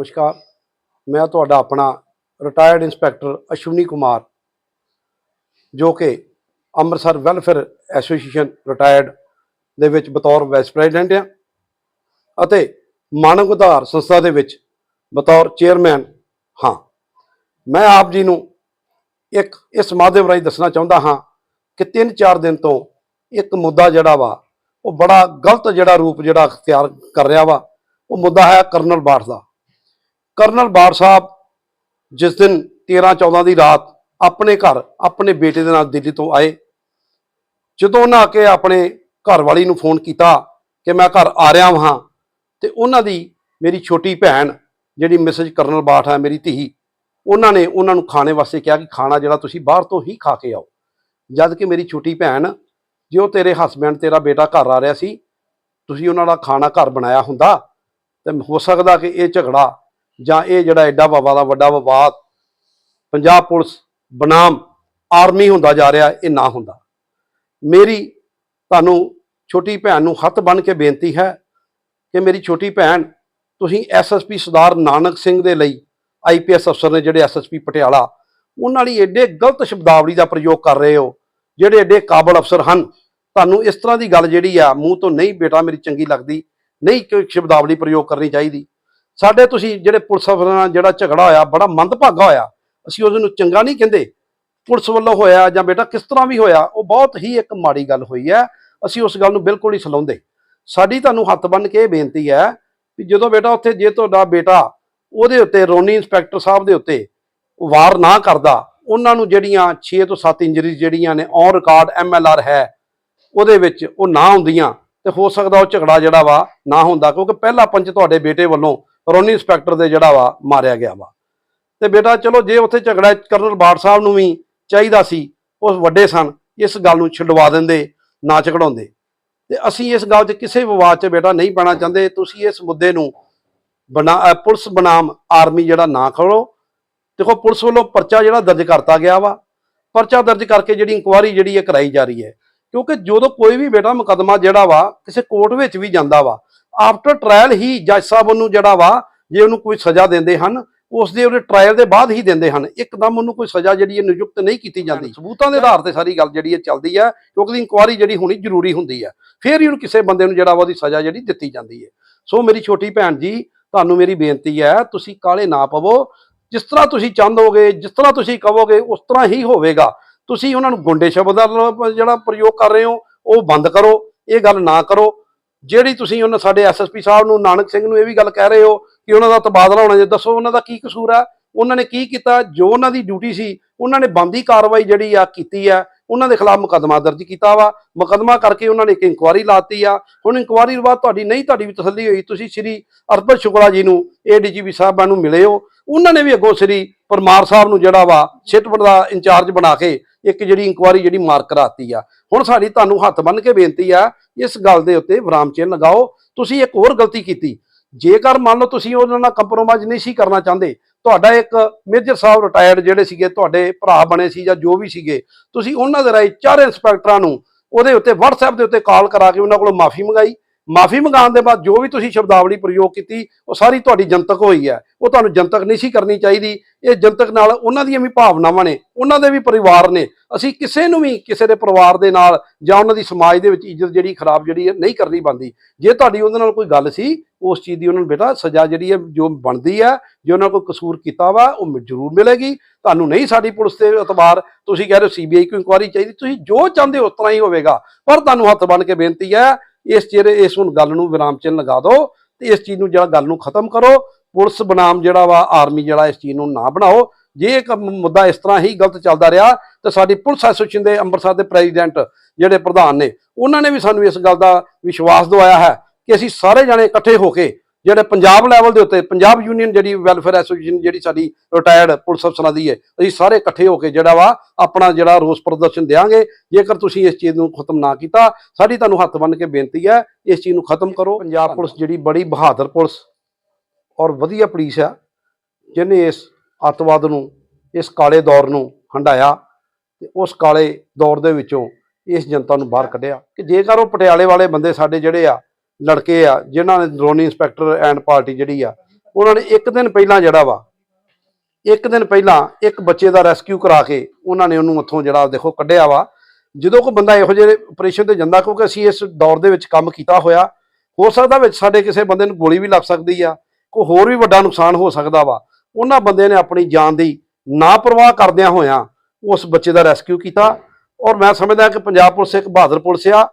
ਨਮਸਕਾਰ ਮੈਂ ਤੁਹਾਡਾ ਆਪਣਾ ਰਿਟਾਇਰਡ ਇੰਸਪੈਕਟਰ ਅਸ਼ਵਨੀ ਕੁਮਾਰ, ਜੋ ਕਿ ਅੰਮ੍ਰਿਤਸਰ ਵੈਲਫੇਅਰ ਐਸੋਸੀਏਸ਼ਨ ਰਿਟਾਇਰਡ ਦੇ ਵਿੱਚ ਬਤੌਰ ਵਾਈਸ ਪ੍ਰੈਜ਼ੀਡੈਂਟ ਆ ਅਤੇ ਮਾਨਵ ਉਧਾਰ ਸੰਸਥਾ ਦੇ ਵਿੱਚ ਬਤੌਰ ਚੇਅਰਮੈਨ ਹਾਂ। ਮੈਂ ਆਪ ਜੀ ਨੂੰ ਇੱਕ ਇਸ ਮਾਧਿਅਮ ਰਾਹੀਂ ਦੱਸਣਾ ਚਾਹੁੰਦਾ ਹਾਂ ਕਿ 3-4 ਦਿਨ ਤੋਂ ਇੱਕ ਮੁੱਦਾ ਜਿਹੜਾ ਵਾ, ਉਹ ਬੜਾ ਗਲਤ ਜਿਹੜਾ ਰੂਪ ਜਿਹੜਾ ਅਖਤਿਆਰ ਕਰ ਰਿਹਾ ਵਾ, ਉਹ ਮੁੱਦਾ ਹੈ ਕਰਨਲ ਬਾਠ ਦਾ। ਕਰਨਲ ਬਾਠ ਸਾਹਿਬ ਜਿਸ ਦਿਨ 13 14 ਦੀ ਰਾਤ ਆਪਣੇ ਘਰ, ਆਪਣੇ ਬੇਟੇ ਦੇ ਨਾਲ ਦਿੱਲੀ ਤੋਂ ਆਏ, ਜਦੋਂ ਉਹਨਾਂ ਆ ਕੇ ਆਪਣੇ ਘਰ ਵਾਲੀ ਨੂੰ ਫੋਨ ਕੀਤਾ ਕਿ ਮੈਂ ਘਰ ਆ ਰਿਹਾ ਹਾਂ ਤੇ ਉਹਨਾਂ ਦੀ ਮੇਰੀ ਛੋਟੀ ਭੈਣ, ਜਿਹੜੀ ਮਿਸਜ ਕਰਨਲ ਬਾਠ ਹੈ, ਮੇਰੀ ਧੀ, ਉਹਨਾਂ ਨੇ ਉਹਨਾਂ ਨੂੰ ਖਾਣੇ ਵਾਸਤੇ ਕਿਹਾ ਕਿ ਖਾਣਾ ਜਿਹੜਾ ਤੁਸੀਂ ਬਾਹਰ ਤੋਂ ਹੀ ਖਾ ਕੇ ਆਓ। ਜਦ ਕਿ ਮੇਰੀ ਛੋਟੀ ਭੈਣ, ਜੇ ਉਹ ਤੇਰੇ ਹਸਬੈਂਡ ਤੇਰਾ ਬੇਟਾ ਘਰ ਆ ਰਿਹਾ ਸੀ, ਤੁਸੀਂ ਉਹਨਾਂ ਦਾ ਖਾਣਾ ਘਰ ਬਣਾਇਆ ਹੁੰਦਾ, ਤੇ ਹੋ ਸਕਦਾ ਕਿ ਇਹ ਝਗੜਾ ਜਾਂ ਇਹ ਜਿਹੜਾ ਐਡਾ ਬਾਬਾ ਦਾ ਵੱਡਾ ਵਿਵਾਦ, ਪੰਜਾਬ ਪੁਲਿਸ ਬਨਾਮ ਆਰਮੀ ਹੁੰਦਾ ਜਾ ਰਿਹਾ, ਇਹ ਨਾ ਹੁੰਦਾ। ਮੇਰੀ ਤੁਹਾਨੂੰ ਛੋਟੀ ਭੈਣ ਨੂੰ ਹੱਥ ਬੰਨ੍ਹ ਕੇ ਬੇਨਤੀ ਹੈ ਕਿ ਮੇਰੀ ਛੋਟੀ ਭੈਣ, ਤੁਸੀਂ ਐਸਐਸਪੀ ਸਰਦਾਰ ਨਾਨਕ ਸਿੰਘ ਦੇ ਲਈ ਆਈਪੀਐਸ ਅਫਸਰ ਨੇ ਜਿਹੜੇ ਐਸਐਸਪੀ ਪਟਿਆਲਾ, ਉਹਨਾਂ ਲਈ ਐਡੇ ਗਲਤ ਸ਼ਬਦਾਵਲੀ ਦਾ ਪ੍ਰਯੋਗ ਕਰ ਰਹੇ ਹੋ, ਜਿਹੜੇ ਐਡੇ ਕਾਬਲ ਅਫਸਰ ਹਨ। ਤੁਹਾਨੂੰ ਇਸ ਤਰ੍ਹਾਂ ਦੀ ਗੱਲ ਜਿਹੜੀ ਆ, ਮੂੰਹ ਤੋਂ ਨਹੀਂ ਬੇਟਾ ਮੇਰੀ ਚੰਗੀ ਲੱਗਦੀ, ਨਹੀਂ ਕੋਈ ਸ਼ਬਦਾਵਲੀ ਪ੍ਰਯੋਗ ਕਰਨੀ ਚਾਹੀਦੀ। ਸਾਡੇ ਤੁਸੀਂ ਜਿਹੜੇ ਪੁਲਿਸ ਅਫਸਰਾਂ ਨਾਲ ਜਿਹੜਾ ਝਗੜਾ ਹੋਇਆ, ਬੜਾ ਮੰਦਭਾਗਾ ਹੋਇਆ, ਅਸੀਂ ਉਸ ਨੂੰ ਚੰਗਾ ਨਹੀਂ ਕਹਿੰਦੇ। ਪੁਲਿਸ ਵੱਲੋਂ ਹੋਇਆ ਜਾਂ ਬੇਟਾ ਕਿਸ ਤਰ੍ਹਾਂ ਵੀ ਹੋਇਆ, ਉਹ ਬਹੁਤ ਹੀ ਇੱਕ ਮਾੜੀ ਗੱਲ ਹੋਈ ਹੈ, ਅਸੀਂ ਉਸ ਗੱਲ ਨੂੰ ਬਿਲਕੁਲ ਹੀ ਸਲਾਉਂਦੇ। ਸਾਡੀ ਤੁਹਾਨੂੰ ਹੱਥ ਬੰਨ ਕੇ ਇਹ ਬੇਨਤੀ ਹੈ ਕਿ ਜਦੋਂ ਬੇਟਾ ਉੱਥੇ ਜੇ ਤੁਹਾਡਾ ਬੇਟਾ ਉਹਦੇ ਉੱਤੇ, ਰੋਨੀ ਇੰਸਪੈਕਟਰ ਸਾਹਿਬ ਦੇ ਉੱਤੇ ਵਾਰ ਨਾ ਕਰਦਾ, ਉਹਨਾਂ ਨੂੰ ਜਿਹੜੀਆਂ 6 ਤੋਂ 7 ਇੰਜਰੀਜ਼ ਜਿਹੜੀਆਂ ਨੇ ਔਨ ਰਿਕਾਰਡ ਐਮਐਲਆਰ ਹੈ, ਉਹਦੇ ਵਿੱਚ ਉਹ ਨਾ ਹੁੰਦੀਆਂ ਤੇ ਹੋ ਸਕਦਾ ਉਹ ਝਗੜਾ ਜਿਹੜਾ ਵਾ ਨਾ ਹੁੰਦਾ, ਕਿਉਂਕਿ ਪਹਿਲਾ ਪੰਚ ਤੁਹਾਡੇ ਬੇਟੇ ਵੱਲੋਂ ਰੋਨੀ ਇੰਸਪੈਕਟਰ ਦੇ ਜਿਹੜਾ ਵਾ, ਮਾਰਿਆ ਗਿਆ ਵਾ। ਤੇ ਬੇਟਾ, ਚਲੋ ਜੇ ਉੱਥੇ ਝਗੜਾ ਕਰਨਲ ਬਾੜ ਸਾਹਿਬ ਨੂੰ ਵੀ ਚਾਹੀਦਾ ਸੀ, ਉਹ ਵੱਡੇ ਸਨ, ਇਸ ਗੱਲ ਨੂੰ ਛਡਵਾ ਦਿੰਦੇ, ਨਾ ਝਗੜਾਉਂਦੇ। ਤੇ ਅਸੀਂ ਇਸ ਗੱਲ 'ਚ ਕਿਸੇ ਵਿਵਾਦ 'ਚ ਬੇਟਾ ਨਹੀਂ ਪੈਣਾ ਚਾਹੁੰਦੇ। ਤੁਸੀਂ ਇਸ ਮੁੱਦੇ ਨੂੰ ਬਣਾ ਪੁਲਿਸ ਬਨਾਮ ਆਰਮੀ ਜਿਹੜਾ ਨਾ ਖੜੋ। ਦੇਖੋ, ਪੁਲਿਸ ਵੱਲੋਂ ਪਰਚਾ ਜਿਹੜਾ ਦਰਜ ਕਰਤਾ ਗਿਆ ਵਾ, ਪਰਚਾ ਦਰਜ ਕਰਕੇ ਜਿਹੜੀ ਇਨਕੁਆਰੀ ਜਿਹੜੀ ਹੈ ਕਰਾਈ ਜਾ ਰਹੀ ਹੈ। ਕਿਉਂਕਿ ਜਦੋਂ ਕੋਈ ਵੀ ਬੇਟਾ ਮੁਕੱਦਮਾ ਜਿਹੜਾ ਵਾ, ਕਿਸੇ ਕੋਰਟ ਵਿੱਚ ਵੀ ਜਾਂਦਾ ਵਾ ਆਫਟਰ ਟ੍ਰਾਇਲ ਹੀ ਜੱਜ ਸਾਹਿਬ ਉਹਨੂੰ ਜਿਹੜਾ ਵਾ ਜੇ ਉਹਨੂੰ ਕੋਈ ਸਜ਼ਾ ਦਿੰਦੇ ਹਨ ਉਸ ਦੇ ਉਹਦੇ ਟ੍ਰਾਇਲ ਦੇ ਬਾਅਦ ਹੀ ਦਿੰਦੇ ਹਨ। ਇੱਕਦਮ ਉਹਨੂੰ ਕੋਈ ਸਜ਼ਾ ਜਿਹੜੀ ਹੈ ਨਿਯੁਕਤ ਨਹੀਂ ਕੀਤੀ ਜਾਂਦੀ। ਸਬੂਤਾਂ ਦੇ ਆਧਾਰ ਤੇ ਸਾਰੀ ਗੱਲ ਜਿਹੜੀ ਹੈ ਚੱਲਦੀ ਹੈ ਕਿਉਂਕਿ ਇਨਕੁਆਰੀ ਜਿਹੜੀ ਹੋਣੀ ਜ਼ਰੂਰੀ ਹੁੰਦੀ ਹੈ। ਫਿਰ ਹੀ ਉਹਨੂੰ ਕਿਸੇ ਬੰਦੇ ਨੂੰ ਜਿਹੜਾ ਵਾ ਉਹਦੀ ਸਜ਼ਾ ਜਿਹੜੀ ਦਿੱਤੀ ਜਾਂਦੀ ਹੈ। ਸੋ ਮੇਰੀ ਛੋਟੀ ਭੈਣ ਜੀ ਤੁਹਾਨੂੰ ਮੇਰੀ ਬੇਨਤੀ ਹੈ ਤੁਸੀਂ ਕਾਲੇ ਨਾ ਪਵੋ। ਜਿਸ ਤਰ੍ਹਾਂ ਤੁਸੀਂ ਚਾਹੁੰਦੋਗੇ ਜਿਸ ਤਰ੍ਹਾਂ ਤੁਸੀਂ ਕਹੋਗੇ ਉਸ ਤਰ੍ਹਾਂ ਹੀ ਹੋਵੇਗਾ। ਤੁਸੀਂ ਉਹਨਾਂ ਨੂੰ ਗੁੰਡੇ ਸ਼ਬਦ ਦਾ ਜਿਹੜਾ ਪ੍ਰਯੋਗ ਕਰ ਰਹੇ ਹੋ ਉਹ ਬੰਦ ਕਰੋ ਇਹ ਗੱਲ ਨਾ ਕਰੋ। ਜਿਹੜੀ ਤੁਸੀਂ ਉਹਨਾਂ ਸਾਡੇ ਐਸਐਸਪੀ ਸਾਹਿਬ ਨੂੰ, ਨਾਨਕ ਸਿੰਘ ਨੂੰ ਇਹ ਵੀ ਗੱਲ ਕਹਿ ਰਹੇ ਹੋ ਕਿ ਉਹਨਾਂ ਦਾ ਤਬਾਦਲਾ ਹੋਣਾ ਜੇ, ਦੱਸੋ ਉਹਨਾਂ ਦਾ ਕੀ ਕਸੂਰ ਆ? ਉਹਨਾਂ ਨੇ ਕੀ ਕੀਤਾ? ਜੋ ਉਹਨਾਂ ਦੀ ਡਿਊਟੀ ਸੀ, ਉਹਨਾਂ ਨੇ ਬੰਦੀ ਕਾਰਵਾਈ ਜਿਹੜੀ ਆ ਕੀਤੀ ਆ, ਉਹਨਾਂ ਦੇ ਖਿਲਾਫ ਮੁਕੱਦਮਾ ਦਰਜ ਕੀਤਾ ਵਾ। ਮੁਕੱਦਮਾ ਕਰਕੇ ਉਹਨਾਂ ਨੇ ਇੱਕ ਇਨਕੁਆਰੀ ਲਾਤੀ ਆ। ਹੁਣ ਇਨਕੁਆਰੀ ਤੋਂ ਬਾਅਦ ਤੁਹਾਡੀ ਨਹੀਂ ਤੁਹਾਡੀ ਵੀ ਤਸੱਲੀ ਹੋਈ, ਤੁਸੀਂ ਸ੍ਰੀ ਅਰਪਤ ਸ਼ੁਕਲਾ ਜੀ ਨੂੰ, ਏਡੀਜੀਪੀ ਸਾਹਿਬਾਂ ਨੂੰ ਮਿਲੇ ਹੋ। ਉਹਨਾਂ ਨੇ ਵੀ ਅੱਗੋਂ ਸ੍ਰੀ ਪਰਮਾਰ ਸਾਹਿਬ ਨੂੰ ਜਿਹੜਾ ਵਾ ਸਿੱਟਪੜ ਦਾ ਇੰਚਾਰਜ ਬਣਾ ਕੇ ਇੱਕ ਜਿਹੜੀ ਇਨਕੁਆਰੀ ਜਿਹੜੀ ਮਾਰਕ ਕਰਾਤੀ ਆ। ਹੁਣ ਸਾਡੀ ਤੁਹਾਨੂੰ ਹੱਥ ਬੰਨ ਕੇ ਬੇਨਤੀ ਆ, ਇਸ ਗੱਲ ਦੇ ਉੱਤੇ ਵਿਰਾਮ ਚਿੰਨ੍ਹ ਲਗਾਓ। ਤੁਸੀਂ ਇੱਕ ਹੋਰ ਗਲਤੀ ਕੀਤੀ। ਜੇਕਰ ਮੰਨ ਲਓ ਤੁਸੀਂ ਉਹਨਾਂ ਨਾਲ ਕੰਪਰੋਮਾਈਜ਼ ਨਹੀਂ ਸੀ ਕਰਨਾ ਚਾਹੁੰਦੇ, ਤੁਹਾਡਾ ਇੱਕ ਮੇਜਰ ਸਾਹਿਬ ਰਿਟਾਇਰਡ ਜਿਹੜੇ ਸੀਗੇ, ਤੁਹਾਡੇ ਭਰਾ ਬਣੇ ਸੀ ਜਾਂ ਜੋ ਵੀ ਸੀਗੇ, ਤੁਸੀਂ ਉਹਨਾਂ ਦੇ ਰਾਹੀਂ ਚਾਰ ਇੰਸਪੈਕਟਰਾਂ ਨੂੰ ਉਹਦੇ ਉੱਤੇ WhatsApp ਦੇ ਉੱਤੇ ਕਾਲ ਕਰਾ ਕੇ ਉਹਨਾਂ ਕੋਲੋਂ ਮਾਫੀ ਮੰਗਾਈ। ਮਾਫੀ ਮੰਗਾਉਣ ਦੇ ਬਾਅਦ ਜੋ ਵੀ ਤੁਸੀਂ ਸ਼ਬਦਾਵਲੀ ਪ੍ਰਯੋਗ ਕੀਤੀ, ਉਹ ਸਾਰੀ ਤੁਹਾਡੀ ਜਨਤਕ ਹੋਈ ਹੈ। ਉਹ ਤੁਹਾਨੂੰ ਜਨਤਕ ਨਹੀਂ ਸੀ ਕਰਨੀ ਚਾਹੀਦੀ। ਇਹ ਜਨਤਕ ਨਾਲ ਉਹਨਾਂ ਦੀਆਂ ਵੀ ਭਾਵਨਾਵਾਂ ਨੇ, ਉਹਨਾਂ ਦੇ ਵੀ ਪਰਿਵਾਰ ਨੇ। ਅਸੀਂ ਕਿਸੇ ਨੂੰ ਵੀ ਕਿਸੇ ਦੇ ਪਰਿਵਾਰ ਦੇ ਨਾਲ ਜਾਂ ਉਹਨਾਂ ਦੀ ਸਮਾਜ ਦੇ ਵਿੱਚ ਇੱਜ਼ਤ ਜਿਹੜੀ ਖਰਾਬ ਜਿਹੜੀ ਹੈ ਨਹੀਂ ਕਰਨੀ ਬੰਦੀ ਜੇ ਤੁਹਾਡੀ ਉਹਦੇ ਨਾਲ ਕੋਈ ਗੱਲ ਸੀ, ਉਸ ਚੀਜ਼ ਦੀ ਉਹਨਾਂ ਨੂੰ ਬੇਟਾ ਸਜ਼ਾ ਜਿਹੜੀ ਹੈ ਜੋ ਬਣਦੀ ਹੈ, ਜੇ ਉਹਨਾਂ ਕੋਈ ਕਸੂਰ ਕੀਤਾ ਵਾ, ਉਹ ਜ਼ਰੂਰ ਮਿਲੇਗੀ। ਤੁਹਾਨੂੰ ਨਹੀਂ ਸਾਡੀ ਪੁਲਿਸ ਤੇ ਇਤਬਾਰ, ਤੁਸੀਂ ਕਹਿ ਰਹੇ ਹੋ ਸੀਬੀਆਈ ਕੋ ਇਨਕੁਆਰੀ ਚਾਹੀਦੀ? ਤੁਸੀਂ ਜੋ ਚਾਹੁੰਦੇ ਹੋ ਉਸ ਤਰ੍ਹਾਂ ਹੀ ਹੋਵੇਗਾ। ਪਰ ਤੁਹਾਨੂੰ ਹੱਥ ਬੰਨ ਕੇ ਬੇਨਤੀ ਹੈ ਇਸ ਚਿਹਰੇ, ਇਸ ਹੁਣ ਗੱਲ ਨੂੰ ਵਿਰਾਮ ਚਿੰਨ੍ਹ ਲਗਾ ਦਿਓ ਤੇ ਇਸ ਚੀਜ਼ ਨੂੰ ਜਿਹੜਾ ਗੱਲ ਨੂੰ ਖਤਮ ਕਰੋ। ਪੁਲਿਸ ਬਨਾਮ ਜਿਹੜਾ ਵਾ, ਆਰਮੀ ਜਿਹੜਾ ਇਸ ਚੀਜ਼ ਨੂੰ ਨਾ ਬਣਾਓ। ਜੇ ਇਹ ਮੁੱਦਾ ਇਸ ਤਰ੍ਹਾਂ ਹੀ ਗਲਤ ਚੱਲਦਾ ਰਿਹਾ, ਤਾਂ ਸਾਡੀ ਪੁਲਿਸ ਐਸੋਸੀਏਸ਼ਨ ਦੇ ਅੰਮ੍ਰਿਤਸਰ ਦੇ ਪ੍ਰੈਜ਼ੀਡੈਂਟ ਜਿਹੜੇ ਪ੍ਰਧਾਨ ਨੇ, ਉਹਨਾਂ ਨੇ ਵੀ ਸਾਨੂੰ ਇਸ ਗੱਲ ਦਾ ਵਿਸ਼ਵਾਸ ਦਿਵਾਇਆ ਹੈ ਕਿ ਅਸੀਂ ਸਾਰੇ ਜਣੇ ਇਕੱਠੇ ਹੋ ਕੇ ਜਿਹੜੇ ਪੰਜਾਬ ਲੈਵਲ ਦੇ ਉੱਤੇ ਪੰਜਾਬ ਯੂਨੀਅਨ ਜਿਹੜੀ ਵੈਲਫੇਅਰ ਐਸੋਸੀਏਸ਼ਨ ਜਿਹੜੀ ਸਾਡੀ ਰਿਟਾਇਰਡ ਪੁਲਿਸ ਅਫਸਰਾਂ ਦੀ ਹੈ ਅਸੀਂ ਸਾਰੇ ਇਕੱਠੇ ਹੋ ਕੇ ਜਿਹੜਾ ਵਾ ਆਪਣਾ ਜਿਹੜਾ ਰੋਸ ਪ੍ਰਦਰਸ਼ਨ ਦੇਵਾਂਗੇ ਜੇਕਰ ਤੁਸੀਂ ਇਸ ਚੀਜ਼ ਨੂੰ ਖਤਮ ਨਾ ਕੀਤਾ ਸਾਡੀ ਤੁਹਾਨੂੰ ਹੱਥ ਬੰਨ ਕੇ ਬੇਨਤੀ ਹੈ ਇਸ ਚੀਜ਼ ਨੂੰ ਖਤਮ ਕਰੋ। ਪੰਜਾਬ ਪੁਲਿਸ ਜਿਹੜੀ ਬੜੀ ਬਹਾਦਰ ਪੁਲਿਸ ਔਰ ਵਧੀਆ ਪੁਲਿਸ ਆ ਜਿਹਨੇ ਇਸ ਅੱਤਵਾਦ ਨੂੰ ਇਸ ਕਾਲੇ ਦੌਰ ਨੂੰ ਹੰਡਾਇਆ ਤੇ ਉਸ ਕਾਲੇ ਦੌਰ ਦੇ ਵਿੱਚੋਂ ਇਸ ਜਨਤਾ ਨੂੰ ਬਾਹਰ ਕੱਢਿਆ। ਕਿ ਜੇਕਰ ਉਹ ਪਟਿਆਲੇ ਵਾਲੇ ਬੰਦੇ ਸਾਡੇ ਜਿਹੜੇ ਆ ਲੜਕੇ ਆ, ਜਿਨ੍ਹਾਂ ਨੇ ਡਰੋਨੀ ਇੰਸਪੈਕਟਰ ਐਂਡ ਪਾਰਟੀ ਜਿਹੜੀ ਆ, ਉਹਨਾਂ ਨੇ ਇੱਕ ਦਿਨ ਪਹਿਲਾਂ ਜਿਹੜਾ ਵਾ, ਇੱਕ ਦਿਨ ਪਹਿਲਾਂ ਇੱਕ ਬੱਚੇ ਦਾ ਰੈਸਕਿਊ ਕਰਾ ਕੇ ਉਹਨਾਂ ਨੇ ਉਹਨੂੰ ਉੱਥੋਂ ਜਿਹੜਾ ਦੇਖੋ ਕੱਢਿਆ ਵਾ। ਜਦੋਂ ਕੋਈ ਬੰਦਾ ਇਹੋ ਜਿਹੇ ਆਪਰੇਸ਼ਨ ਤੇ ਜਾਂਦਾ, ਕਿਉਂਕਿ ਅਸੀਂ ਇਸ ਦੌਰ ਦੇ ਵਿੱਚ ਕੰਮ ਕੀਤਾ ਹੋਇਆ, ਹੋ ਸਕਦਾ ਵਿੱਚ ਸਾਡੇ ਕਿਸੇ ਬੰਦੇ ਨੂੰ ਗੋਲੀ ਵੀ ਲੱਗ ਸਕਦੀ ਆ, ਕੋਈ ਹੋਰ ਵੀ ਵੱਡਾ ਨੁਕਸਾਨ ਹੋ ਸਕਦਾ ਵਾ। ਉਹਨਾਂ ਬੰਦੇ ਨੇ ਆਪਣੀ ਜਾਨ ਦੀ ਨਾ ਪਰਵਾਹ ਕਰਦਿਆਂ ਹੋਇਆਂ ਉਸ ਬੱਚੇ ਦਾ ਰੈਸਕਿਊ ਕੀਤਾ। ਔਰ ਮੈਂ ਸਮਝਦਾ ਕਿ ਪੰਜਾਬ ਪੁਲਿਸ ਇੱਕ ਬਹਾਦਰ ਪੁਲਿਸ ਆ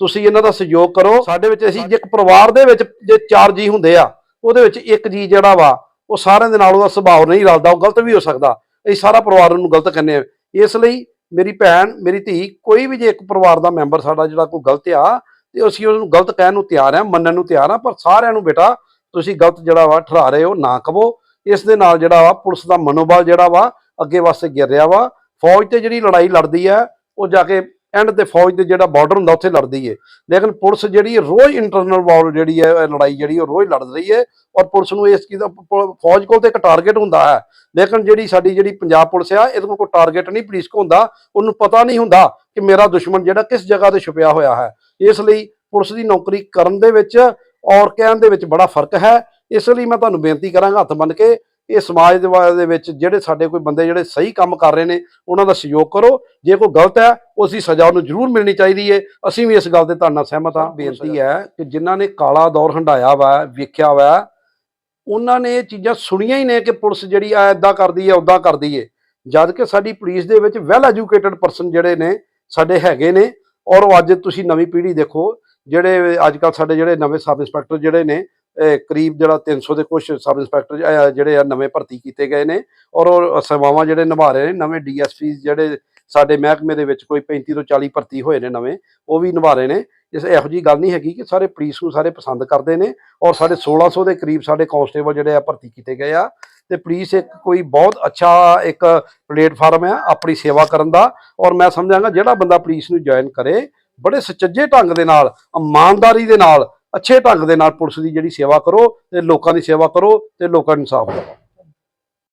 ਤੁਸੀਂ ਇਹਨਾਂ ਦਾ ਸਹਿਯੋਗ ਕਰੋ। ਸਾਡੇ ਵਿੱਚ ਅਸੀਂ ਜੇ ਇੱਕ ਪਰਿਵਾਰ ਦੇ ਵਿੱਚ ਜੇ ਚਾਰ ਜੀ ਹੁੰਦੇ ਆ, ਉਹਦੇ ਵਿੱਚ ਇੱਕ ਜੀ ਜਿਹੜਾ ਵਾ, ਉਹ ਸਾਰਿਆਂ ਦੇ ਨਾਲ ਉਹਦਾ ਸੁਭਾਅ ਨਹੀਂ ਰਲਦਾ, ਉਹ ਗਲਤ ਵੀ ਹੋ ਸਕਦਾ। ਅਸੀਂ ਸਾਰਾ ਪਰਿਵਾਰ ਉਹਨੂੰ ਗਲਤ ਕਹਿੰਦੇ ਆ। ਇਸ ਲਈ ਮੇਰੀ ਭੈਣ, ਮੇਰੀ ਧੀ ਕੋਈ ਵੀ ਜੇ ਇੱਕ ਪਰਿਵਾਰ ਦਾ ਮੈਂਬਰ ਸਾਡਾ ਜਿਹੜਾ ਕੋਈ ਗਲਤ ਆ, ਤੇ ਅਸੀਂ ਉਹਨੂੰ ਗਲਤ ਕਹਿਣ ਨੂੰ ਤਿਆਰ ਆ, ਮੰਨਣ ਨੂੰ ਤਿਆਰ ਆ, ਪਰ ਸਾਰਿਆਂ ਨੂੰ ਬੇਟਾ ਤੁਸੀਂ ਗਲਤ ਜਿਹੜਾ ਵਾ ਠਹਿਰਾ ਰਹੇ ਹੋ, ਨਾ ਕਹੋ। ਇਸ ਦੇ ਨਾਲ ਜਿਹੜਾ ਵਾ ਪੁਲਿਸ ਦਾ ਮਨੋਬਲ ਜਿਹੜਾ ਵਾ ਅੱਗੇ ਵਾਸਤੇ ਗਿਰ ਰਿਹਾ ਵਾ। ਫੌਜ ਤੇ ਜਿਹੜੀ ਲੜਾਈ ਲੜਦੀ ਹੈ ਉਹ ਜਾ ਕੇ ਐਂਡ ਤੇ ਫੌਜ ਦੇ ਜਿਹੜਾ ਬਾਰਡਰ ਹੁੰਦਾ, ਉੱਥੇ ਲੜਦੀ ਹੈ ਲੇਕਿਨ ਪੁਲਿਸ ਜਿਹੜੀ ਰੋਜ਼ ਇੰਟਰਨਲ ਵਾਰ ਜਿਹੜੀ ਹੈ ਲੜਾਈ ਜਿਹੜੀ ਉਹ ਰੋਜ਼ ਲੜ ਰਹੀ ਹੈ ਔਰ ਪੁਲਿਸ ਨੂੰ ਇਸ ਚੀਜ਼ ਦਾ ਫੌਜ ਕੋਲ ਤੇ ਇੱਕ ਟਾਰਗੇਟ ਹੁੰਦਾ ਹੈ। ਲੇਕਿਨ ਜਿਹੜੀ ਸਾਡੀ ਜਿਹੜੀ ਪੰਜਾਬ ਪੁਲਿਸ ਆ, ਇਹਦੇ ਕੋਲ ਕੋਈ ਟਾਰਗੇਟ ਨਹੀਂ ਪੁਲਿਸ ਕੋ ਹੁੰਦਾ। ਉਹਨੂੰ ਪਤਾ ਨਹੀਂ ਹੁੰਦਾ ਕਿ ਮੇਰਾ ਦੁਸ਼ਮਣ ਜਿਹੜਾ ਕਿਸ ਜਗ੍ਹਾ ਤੇ ਛੁਪਿਆ ਹੋਇਆ ਹੈ। ਇਸ ਲਈ ਪੁਲਿਸ ਦੀ ਨੌਕਰੀ ਕਰਨ ਦੇ ਵਿੱਚ ਔਰ ਕਹਿਣ ਦੇ ਵਿੱਚ ਬੜਾ ਫ਼ਰਕ ਹੈ। ਇਸ ਲਈ ਮੈਂ ਤੁਹਾਨੂੰ ਬੇਨਤੀ ਕਰਾਂਗਾ ਹੱਥ ਬੰਨ ਕੇ ਇਹ ਸਮਾਜ ਦੇ ਵਿੱਚ ਜਿਹੜੇ ਸਾਡੇ ਕੋਈ ਬੰਦੇ ਜਿਹੜੇ ਸਹੀ ਕੰਮ ਕਰ ਰਹੇ ਨੇ ਉਹਨਾਂ ਦਾ ਸਹਿਯੋਗ ਕਰੋ। ਜੇ ਕੋਈ ਗਲਤ ਹੈ ਉਸ ਦੀ ਸਜ਼ਾ ਉਹਨੂੰ ਜ਼ਰੂਰ ਮਿਲਣੀ ਚਾਹੀਦੀ ਹੈ ਅਸੀਂ ਵੀ ਇਸ ਗੱਲ ਤੇ ਤੁਹਾਡੇ ਨਾਲ ਸਹਿਮਤ ਹਾਂ। ਬੇਨਤੀ ਹੈ ਕਿ ਜਿਨ੍ਹਾਂ ਨੇ ਕਾਲਾ ਦੌਰ ਹੰਡਾਇਆ ਵਾ ਵੇਖਿਆ ਵਾ ਉਹਨਾਂ ਨੇ ਇਹ ਚੀਜ਼ਾਂ ਸੁਣੀਆਂ ਹੀ ਨੇ ਕਿ ਪੁਲਿਸ ਜਿਹੜੀ ਆ ਇਦਾਂ ਕਰਦੀ ਹੈ ਉਦਾਂ ਕਰਦੀ ਹੈ ਜਦ ਕਿ ਸਾਡੀ ਪੁਲਿਸ ਦੇ ਵਿੱਚ ਵੈਲ ਐਜੂਕੇਟਡ ਪਰਸਨ ਜਿਹੜੇ ਨੇ ਸਾਡੇ ਹੈਗੇ ਨੇ। ਔਰ ਉਹ ਅੱਜ ਤੁਸੀਂ ਨਵੀਂ ਪੀੜ੍ਹੀ ਦੇਖੋ ਜਿਹੜੇ ਅੱਜ ਕੱਲ ਸਾਡੇ ਜਿਹੜੇ ਨਵੇਂ ਸਬ ਇੰਸਪੈਕਟਰ ਜਿਹੜੇ ਨੇ ਕਰੀਬ ਜਿਹੜਾ 300 ਦੇ ਕੁਝ ਸਬ ਇੰਸਪੈਕਟਰ ਜਿਹੜੇ ਆ ਨਵੇਂ ਭਰਤੀ ਕੀਤੇ ਗਏ ਨੇ ਔਰ ਉਹ ਸੇਵਾਵਾਂ ਜਿਹੜੇ ਨਿਭਾ ਰਹੇ ਨੇ, ਨਵੇਂ ਡੀਐਸਪੀ ਜਿਹੜੇ ਸਾਡੇ ਮਹਿਕਮੇ ਦੇ ਵਿੱਚ ਕੋਈ 35 ਤੋਂ 40 ਭਰਤੀ ਹੋਏ ਨੇ ਨਵੇਂ, ਉਹ ਵੀ ਨਿਭਾ ਰਹੇ ਨੇ। ਇਸ ਇਹੋ ਜੀ ਗੱਲ ਨਹੀਂ ਹੈਗੀ ਕਿ ਸਾਰੇ ਪੁਲਿਸ ਨੂੰ ਸਾਰੇ ਪਸੰਦ ਕਰਦੇ ਨੇ ਔਰ ਸਾਡੇ 1600 ਦੇ ਕਰੀਬ ਸਾਡੇ ਕਾਂਸਟੇਬਲ ਜਿਹੜੇ ਆ ਭਰਤੀ ਕੀਤੇ ਗਏ ਆ ਤੇ ਪੁਲਿਸ ਇੱਕ ਕੋਈ ਬਹੁਤ ਅੱਛਾ ਇੱਕ ਪਲੇਟਫਾਰਮ ਆ ਆਪਣੀ ਸੇਵਾ ਕਰਨ ਦਾ ਔਰ ਮੈਂ ਸਮਝਾਂਗਾ ਜਿਹੜਾ ਬੰਦਾ ਪੁਲਿਸ ਨੂੰ ਜੁਆਇਨ ਕਰੇ ਬੜੇ ਸੁਚੱਜੇ ਢੰਗ ਦੇ ਨਾਲ, ਇਮਾਨਦਾਰੀ ਦੇ ਨਾਲ ਅੱਛੇ ਢੰਗ ਦੇ ਨਾਲ ਪੁਲਿਸ ਦੀ ਜਿਹੜੀ ਸੇਵਾ ਕਰੋ ਤੇ ਲੋਕਾਂ ਦੀ ਸੇਵਾ ਕਰੋ ਤੇ ਲੋਕਾਂ ਨੂੰ ਇਨਸਾਫ ਦਿਵਾਓ।